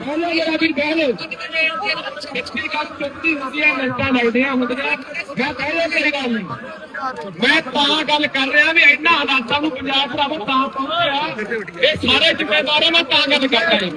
ਬੋਲੋ ਜਰਾ ਵੀ ਬੋਲੋ ਇਸਕੀ ਗੱਲ ਚੁੱਕੀ ਹੁੰਦੀਆਂ ਮਿੰਟਾਂ ਲੱਗਦੀਆਂ ਹੁੰਦੀਆਂ। ਮੈਂ ਕਹਿਆ ਮੇਰੀ ਗੱਲ ਨਹੀਂ। ਮੈਂ ਤਾਂ ਗੱਲ ਕਰ ਰਿਹਾ ਵੀ ਇਹਨਾਂ ਹਾਲਾਤਾਂ ਨੂੰ ਪੰਜਾਬ ਭਰਾਵਾ ਤਾਂ ਪਹੁੰਚਿਆ ਇਹ ਸਾਰੇ ਜ਼ਿੰਮੇਵਾਰ ਮੈਂ ਤਾਂ ਗੱਲ ਕਰ ਰਿਹਾ।